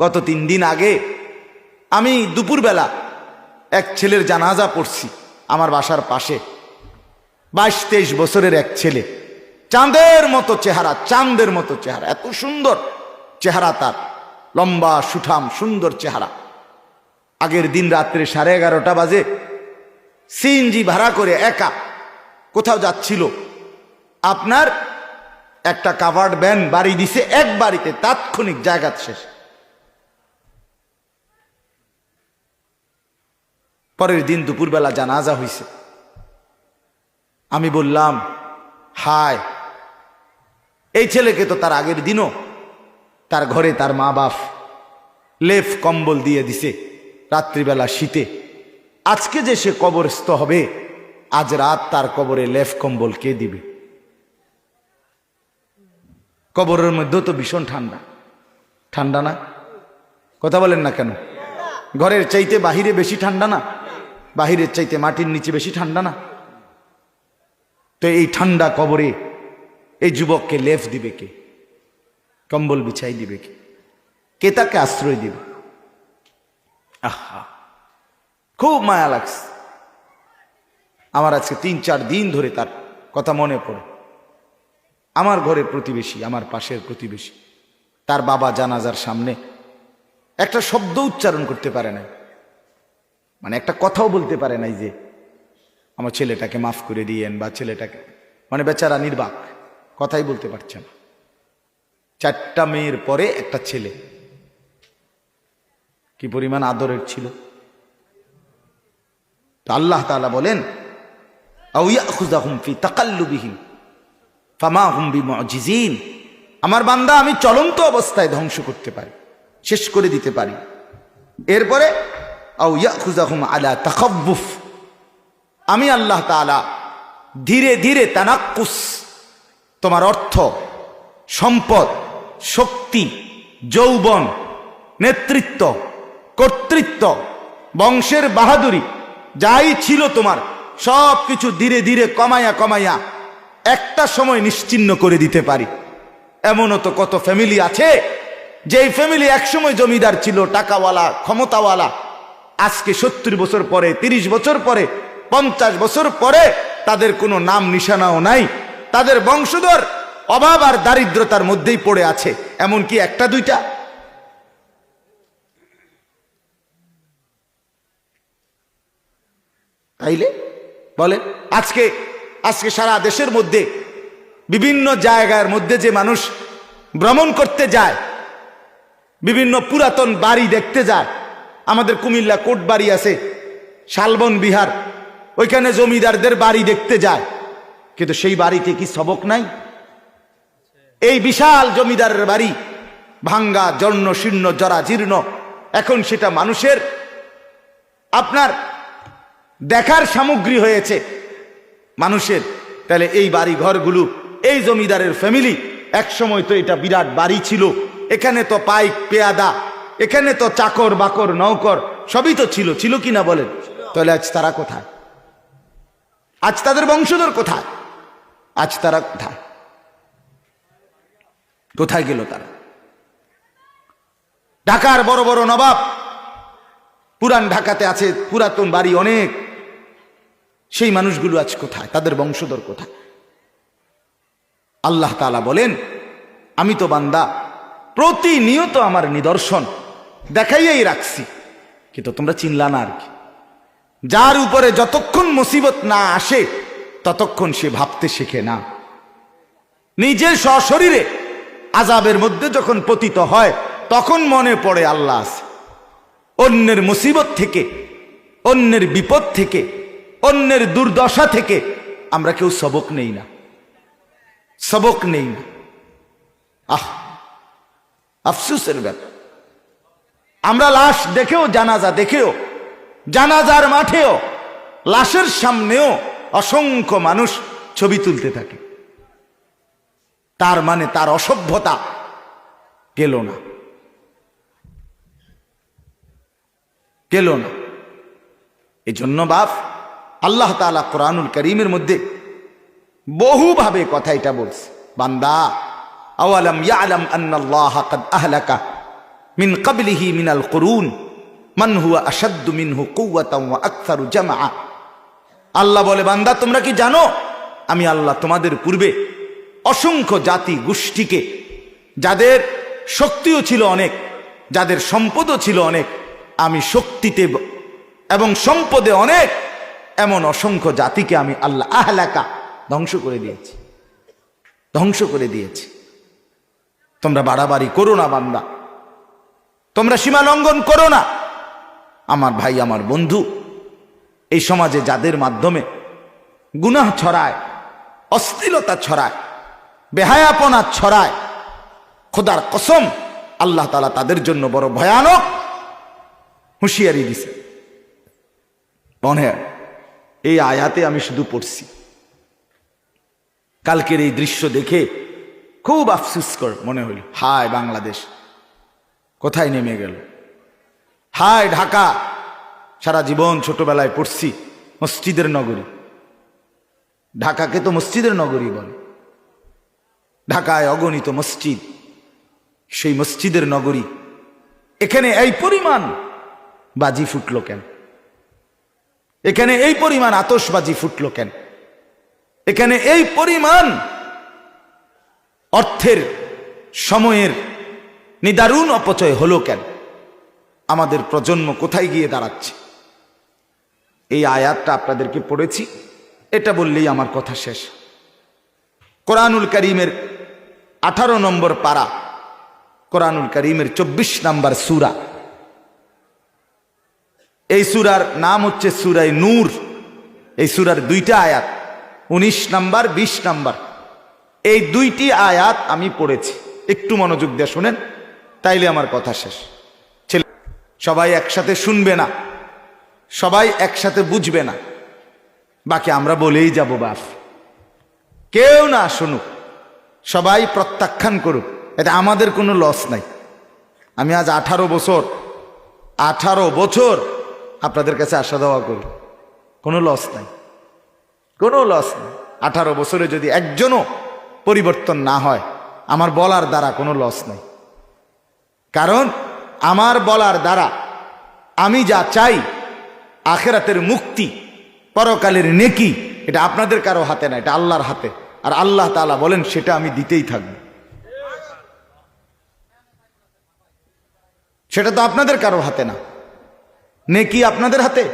গত তিন দিন আগে আমি দুপুরবেলা এক ছেলের জানাজা পড়ছি আমার বাসার পাশে। বাইশ তেইশ বছরের এক ছেলে। চাঁদের মতো চেহারা, চাঁদের মতো চেহারা, এত সুন্দর চেহারা তার। লম্বা, সুঠাম, সুন্দর চেহারা। আগের দিন রাত্রে সাড়ে এগারোটা বাজে সিএনজি ভাড়া করে একা কোথাও যাচ্ছিল। আপনার একটা কাভার্ড ভ্যান বাড়ি দিছে এক বাড়িতে, তাৎক্ষণিক জায়গা শেষ। পরের দিন দুপুরবেলা জানাজা হইছে। আমি বললাম, হায়, এই ছেলেকে তো তার আগের দিনও তার ঘরে তার মা বাপ লেফ কম্বল দিয়ে দিছে রাত্রিবেলা শীতে। আজকে যে সে কবরস্থ হবে, আজ রাত তার কবরে লেফ কম্বল কে দিবে? কবরের মধ্যেও তো ভীষণ ঠান্ডা। ঠান্ডা না? কথা বলেন না কেন? ঘরের চাইতে বাহিরে বেশি ঠান্ডা না? বাহিরের চাইতে মাটির নিচে বেশি ঠান্ডা না? তো এই ঠান্ডা কবরে এই যুবককে লেফ দিবে কে? কম্বল বিছাই দিবে কে? কে তাকে আশ্রয় দিবে? আহা, খুব মায়া লাগছে। আমার আজকে তিন, চার দিন ধরে তার কথা মনে পড়ে। আমার ঘরের প্রতিবেশী, আমার পাশের প্রতিবেশী, তার বাবা জানাজার সামনে একটা শব্দ উচ্চারণ করতে পারে না মানে একটা কথাও বলতে পারে নাই যে, আমার ছেলেটাকে মাফ করে দিয়েন বা ছেলেটাকে মানে বেচারা নির্বাক, কথাই বলতে পারছে না। চারটা মেয়ের পরে একটা ছেলে। কি পরিমাণ আদরের ছিল। তো আল্লাহ তাআলা বলেন আমার বান্দা আমি চলন্ত অবস্থায় ধ্বংস করতে পারি, শেষ করে দিতে পারি। এরপরে আউ আলা তাকাব্বুফ আমি আল্লাহ তাআলা ধীরে ধীরে তানাক্কুস, তোমার অর্থ, সম্পদ, শক্তি, যৌবন, নেতৃত্ব, কর্তৃত্ব, বংশের বাহাদুরি, যাই ছিল তোমার সব কিছু ধীরে ধীরে কমাইয়া কমাইয়া একটা সময় নিশ্চিন্ন করে দিতে পারি। এমনও তো কত ফ্যামিলি আছে, যেই ফ্যামিলি একসময় জমিদার ছিল, টাকাওয়ালা, ক্ষমতাওয়ালা আজকে সত্তর বছর পরে ৩০ বছর পরে, পঞ্চাশ বছর পরে তাদের কোনো নাম নিশানাও নাই। তাদের বংশধর অভাব আর দারিদ্রতার মধ্যেই পড়ে আছে। এমন কি একটা দুইটা? তাইলে বলে আজকে আজকে সারা দেশের মধ্যে, বিভিন্ন জায়গার মধ্যে যে মানুষ ভ্রমণ করতে যায়, বিভিন্ন পুরাতন বাড়ি দেখতে যায় আমাদের কুমিল্লা কোট বাড়ি আছে, শালবন বিহার। ওইখানে জমিদারদের বাড়ি দেখতে যায়। কিন্তু সেই বাড়িতে কি সবক নাই? এই বিশাল জমিদারের বাড়ি, ভাঙ্গা, জর্ণ, শীর্ণ, জরা, জীর্ণ, এখন সেটা মানুষের। আপনার দেখার সামগ্রী হয়েছে মানুষের। তাহলে এই বাড়ি ঘরগুলো এই জমিদারের ফ্যামিলি এক সময় তো এটা বিরাট বাড়ি ছিল। এখানে তো পাইক, পেয়াদা এখানে তো চাকর, বাকর, নৌকর, সবই তো ছিল। ছিল কি না বলেন? তাহলে আজ তারা কোথায়? আজ তাদের বংশধর কোথায়? আজ তারা কোথায়? কোথায় গেল তারা? ঢাকার বড় বড় নবাব, পুরান ঢাকাতে আছে পুরাতন বাড়ি অনেক। সেই মানুষগুলো আজ কোথায়? তাদের বংশধর কোথায়? আল্লাহ তালা বলেন, আমি তো বান্দা, প্রতিনিয়ত আমার নিদর্শন দেখাইয়াই রাখছি। কিন্তু তোমরা চিনলা না আর কি। যার উপরে যতক্ষণ মুসিবত না আসে, ততক্ষণ সে ভাবতে শেখে না। নিজের সশরীরে আজাবের মধ্যে যখন পতিত হয়, তখন মনে পড়ে আল্লাহ আছে। অন্যের মুসিবত থেকে, অন্যের বিপদ থেকে, অন্যের দুর্দশা থেকে আমরা কেউ সবক নেই না। সবক নেই না। আহ, আফসুসের ব্যাপার। আমরা লাশ দেখেও, জানাজা দেখেও, জানাজার মাঠেও, লাশের সামনেও অসংখ্য মানুষ ছবি তুলতে থাকে। তার মানে তার অসভ্যতা গেল না। গেল না। এই জন্য বাপ, আল্লাহ তালা কোরআনুল করিমের মধ্যে বহুভাবে কথা এটা বলছে। বান্দা, আওয়ালাম ইয়ালাম আন্নাল্লাহ কাদ আহলাকা মিন কাবলিহি মিনাল করুন, মান হুয়া আসাদ্দু মিনহু কৌয়াতাম ওয়া আকসারু জামা আল্লাহ বলে, বান্দা, তোমরা কি জানো? আমি আল্লাহ তোমাদের পূর্বে অসংখ্য জাতি গোষ্ঠীকে, যাদের শক্তিও ছিল অনেক, যাদের সম্পদও ছিল অনেক, আমি শক্তিতে এবং সম্পদে অনেক, এমন অসংখ্য জাতিকে আমি আল্লাহ আহলাকা ধ্বংস করে দিয়েছি। ধ্বংস করে দিয়েছি। তোমরা বাড়াবাড়ি করো না, বান্দা। তোমরা সীমা লঙ্ঘন করো না। আমার ভাই, আমার বন্ধু, এই সমাজে যাদের মাধ্যমে গুনাহ ছড়ায়, অশ্লীলতা ছড়ায়, বেহায়াপনা ছড়ায়, খোদার কসম আল্লাহ তালা তাদের জন্য বড় ভয়ানক হুঁশিয়ারি দিছে। মনে এই আয়াতে আমি শুধু পড়ছি। কালকের এই দৃশ্য দেখে খুব আফসুস কর মনে হইল, হায় বাংলাদেশ। কোথায় নেমে গেল? হায় ঢাকা, সারা জীবন ছোটবেলায় পড়ছি মসজিদের নগরী। ঢাকাকে তো মসজিদের নগরী বলে। ঢাকায় অগণিত মসজিদ, সেই মসজিদের নগরী। এখানে এই পরিমাণ বাজি ফুটলো কেন? এখানে এই পরিমাণ আতসবাজি ফুটলো কেন? এখানে এই পরিমাণ অর্থের, সময়ের নিদারুণ অপচয় হলো কেন? আমাদের প্রজন্ম কোথায় গিয়ে দাঁড়াচ্ছে? এই আয়াতটা আপনাদেরকে পড়েছি, এটা বললেই আমার কথা শেষ। কোরআনুল করিমের আঠারো নম্বর পাড়া কোরআনুল করিমের চব্বিশ নম্বর সুরা। এই সুরার নাম হচ্ছে সুরাই নূর। এই সুরার দুইটা আয়াত, উনিশ নাম্বার, বিশ নম্বর। এই দুইটি আয়াত আমি পড়েছি। একটু মনোযোগ দিয়ে শুনেন। তাইলে আমার কথা শেষ। ছেলে, সবাই একসাথে শুনবে না। সবাই একসাথে বুঝবে না। বাকি আমরা বলেই যাব বাপ কেউ না শুনুক। সবাই প্রত্যাখ্যান করুক। এটা আমাদের কোনো লস নাই। আমি আজ আঠারো বছর আঠারো বছর আপনাদের কাছে আসা দেওয়া করি। কোনো লস নাই। কোনো লস নেই। আঠারো বছরে যদি একজনও পরিবর্তন না হয়, আমার বলার দ্বারা কোনো লস নেই। কারণ আমার বলার দ্বারা আমি যা চাই, আখেরাতের মুক্তি, পরকালের নেকি, এটা আপনাদের কারও হাতে না, এটা আল্লাহর হাতে। আর আল্লাহ তাআলা বলেন, সেটা আমি দিতেই থাকব। সেটা তো আপনাদের কারও হাতে না। নেকি আপনাদের হাতে?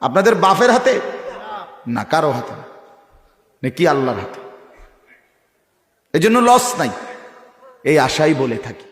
আপনাদের বাফের হাতে? না, কারও হাতে না। নেকি আল্লাহর হাতে। এজন্য লস নাই। এই আশাই বলে থাকি।